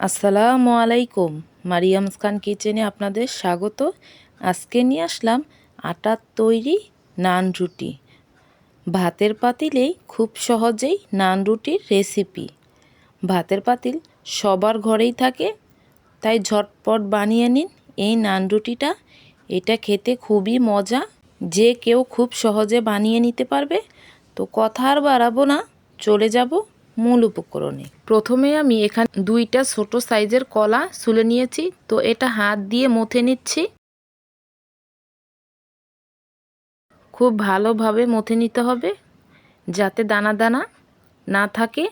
আসসালামু আলাইকুম। মারিয়ামস খান কিচেনে আপনাদের স্বাগত। আজকে নিয়ে আসলাম আটার তৈরি নান রুটি। ভাতের পাতিলেই খুব সহজেই নান রুটির রেসিপি। ভাতের পাতিল সবার ঘরেই থাকে, তাই ঝটপট বানিয়ে নিন এই নান রুটিটা। এটা খেতে খুবই মজা। যে কেউ খুব সহজে বানিয়ে নিতে পারবে। তো কথা আর বাড়াবো না, চলে যাব মূল উপকরণে। প্রথমে আমি এখানে দুইটা ছোট সাইজের কলা সুলে নিয়েছি। তো এটা হাত দিয়ে মথে নিচ্ছি। খুব ভালোভাবে মথে নিতে হবে, যাতে দানা দানা না থাকে।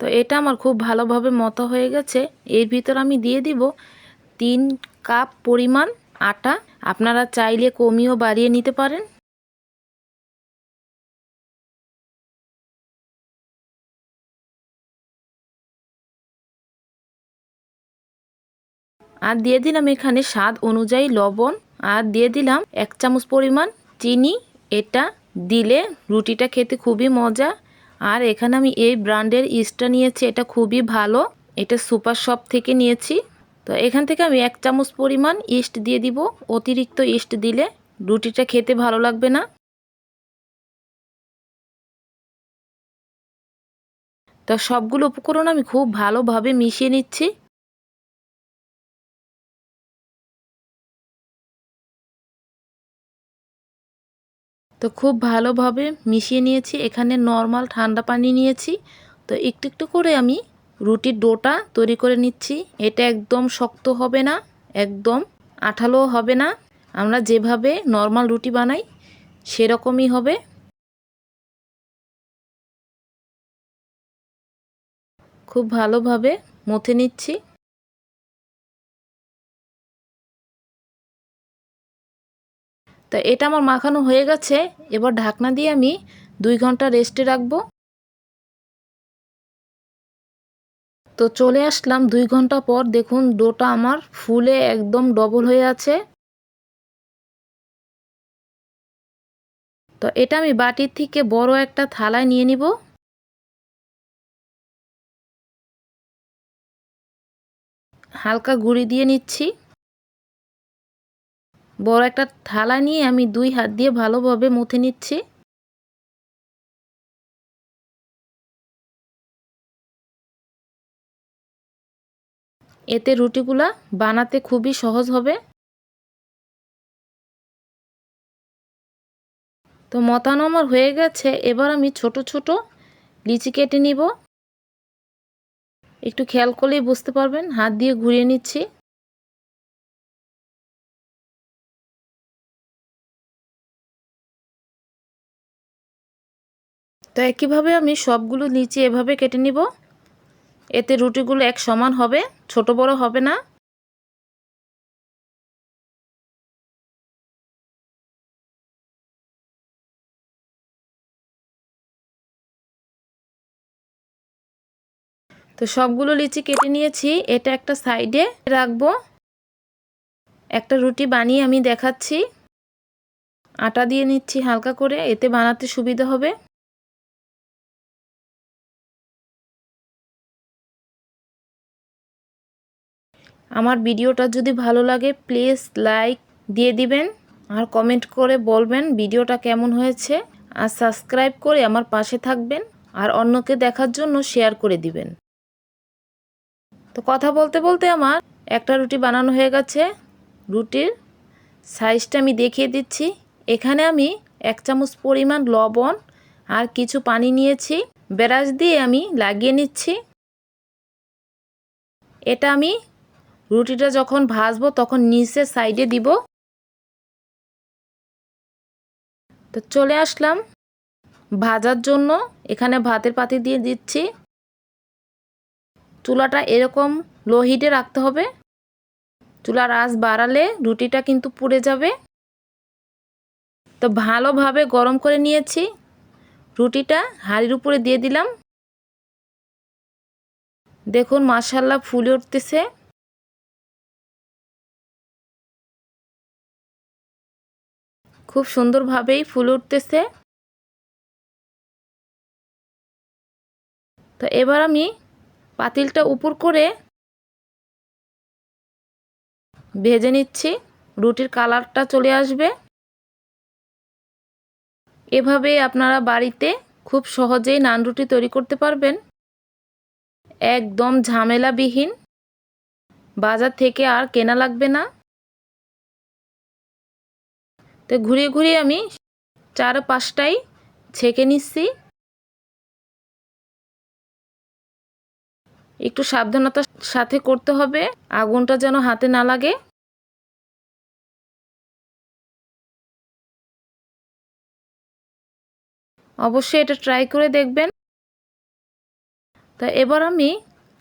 তো এটা আমার খুব ভালোভাবে মতো হয়ে গেছে। এর ভিতর আমি দিয়ে দিব তিন কাপ পরিমাণ আটা। আপনারা চাইলে কমিয়েও বাড়িয়ে নিতে পারেন। আর দিয়ে দিলাম এখানে স্বাদ অনুযায়ী লবণ। আর দিয়ে দিলাম এক চামচ পরিমাণ চিনি। এটা দিলে রুটিটা খেতে খুবই মজা। আর এখানে আমি এই ব্র্যান্ডের ইস্টটা নিয়েছি, এটা খুবই ভালো। এটা সুপার শপ থেকে নিয়েছি। তো এখান থেকে আমি এক চামচ পরিমাণ ইস্ট দিয়ে দিব। অতিরিক্ত ইস্ট দিলে রুটিটা খেতে ভালো লাগবে না। তো সবগুলো উপকরণ আমি খুব ভালোভাবে মিশিয়ে নিচ্ছি। তো খুব ভালোভাবে মিশিয়ে নিয়েছি। এখানে নর্মাল ঠান্ডা পানি নিয়েছি। তো একটু একটু করে আমি রুটির ডোটা তৈরি করে নিচ্ছি। এটা একদম শক্ত হবে না, একদম আঠালো হবে না। আমরা যেভাবে নর্মাল রুটি বানাই, সেরকমই হবে। খুব ভালোভাবে মথে নিচ্ছি। তা এটা আমার মাখানো হয়ে গেছে। এবার ঢাকনা দিয়ে আমি দুই ঘণ্টা রেস্টে রাখব। তো চলে আসলাম দুই ঘণ্টা পর দেখুন ডোটা আমার ফুলে একদম ডবল হয়ে আছে। তো এটা আমি বাটির থেকে বড় একটা থালায় নিয়ে নিব। হালকা গুঁড়ি দিয়ে নিচ্ছি। বড় একটা থালা নিয়ে আমি দুই হাত দিয়ে ভালোভাবে মুথে নিচ্ছি। এতে রুটিগুলা বানাতে খুবই সহজ হবে। তো মতানো আমার হয়ে গেছে, এবার আমি ছোট ছোট লিচি কেটে নিব। একটু খেয়াল করলেই বুঝতে পারবেন, হাত দিয়ে ঘুরিয়ে নিচ্ছি। তো একইভাবে আমি সবগুলো লিচি এভাবে কেটে নিব। এতে রুটিগুলো এক সমান হবে। ছোট বড় হবে না? তো সবগুলো লিচি কেটে নিয়েছি, এটা একটা সাইডে রাখব। একটা রুটি বানিয়ে আমি দেখাচ্ছি। আটা দিয়ে নিচ্ছি হালকা করে, এতে বানাতে সুবিধা হবে। আমার ভিডিওটা যদি ভালো লাগে প্লিজ লাইক দিয়ে দিবেন আর কমেন্ট করে বলবেন ভিডিওটা কেমন হয়েছে। আর সাবস্ক্রাইব করে আমার পাশে থাকবেন আর অন্যকে দেখার জন্য শেয়ার করে দিবেন। তো কথা বলতে বলতে আমার একটা রুটি বানানো হয়ে গেছে। রুটির সাইজটা আমি দেখিয়ে দিচ্ছি। এখানে আমি এক চামচ পরিমাণ লবণ আর কিছু পানি নিয়েছি। ব্রাশ দিয়ে আমি লাগিয়ে নিচ্ছি। এটা আমি রুটিটা যখন ভাজবো, তখন নিচের সাইডে দিব। তো চলে আসলাম ভাজার জন্য। এখানে ভাতের পাতি দিয়ে দিচ্ছি। চুলাটা এরকম লো হিটে রাখতে হবে। চুলার আঁচ বাড়ালে রুটিটা কিন্তু পুড়ে যাবে। তো ভালোভাবে গরম করে নিয়েছি। রুটিটা হাঁড়ির উপরে দিয়ে দিলাম। দেখুন মাসাল্লা ফুলে উঠতেছে। খুব সুন্দরভাবেই ফুল উঠতেছে। তো এবার আমি পাতিলটা উপর করে ভেজে নিচ্ছি। রুটির কালারটা চলে আসবে। এভাবে আপনারা বাড়িতে খুব সহজেই নান রুটি তৈরি করতে পারবেন। একদম ঝামেলাবিহীন। বাজার থেকে আর কেনা লাগবে না। তো ঘুরিয়ে ঘুরিয়ে আমি চার পাঁচটাই ছেঁকে নিচ্ছি। একটু সাবধানতার সাথে করতে হবে, আগুনটা যেন হাতে না লাগে। অবশ্যই এটা ট্রাই করে দেখবেন। তা এবার আমি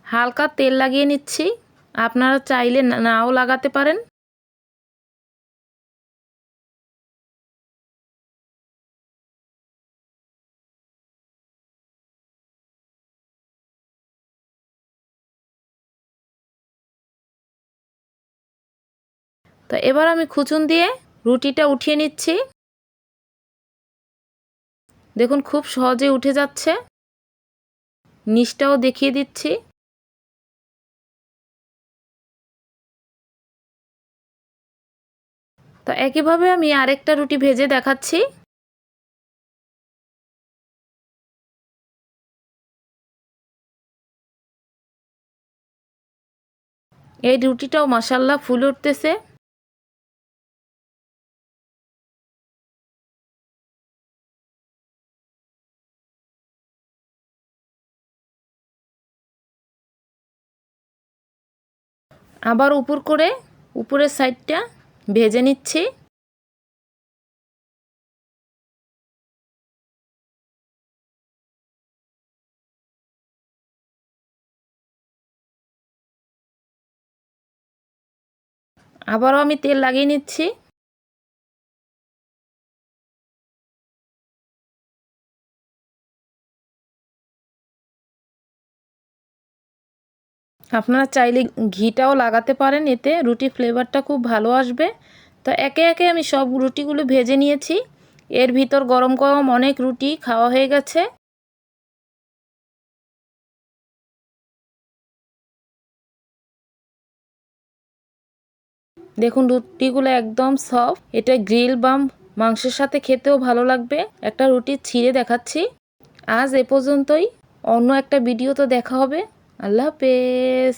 হালকা তেল লাগিয়ে নিচ্ছি। আপনারা চাইলে নাও লাগাতে পারেন। তো এবার আমি খুচুন দিয়ে রুটিটা উঠিয়ে নিচ্ছি। দেখুন, খুব সহজে উঠে যাচ্ছে। নিচটাও দেখিয়ে দিচ্ছি। তো একইভাবে আমি আরেকটা রুটি ভেজে দেখাচ্ছি। এই রুটিটাও মাসাল্লাহ ফুল উঠতেছে। আবার উপর করে উপরের সাইডটা ভেজে নিচ্ছি। আবারও আমি তেল লাগিয়ে নিচ্ছি। আপনারা চাইলে ঘিটাও লাগাতে পারেন, এতে রুটি ফ্লেভারটা খুব ভালো আসবে। তো একে একে আমি সব রুটিগুলো ভেজে নিয়েছি। এর ভিতর গরম গরম অনেক রুটি খাওয়া হয়ে গেছে। দেখুন, রুটিগুলো একদম সফট এটা গ্রিল বাম মাংসের সাথে খেতেও ভালো লাগবে। একটা রুটি ছিঁড়ে দেখাচ্ছি। আজ এ পর্যন্তই। অন্য একটা ভিডিও তো দেখা হবে। আল্লাহ হাফেজ।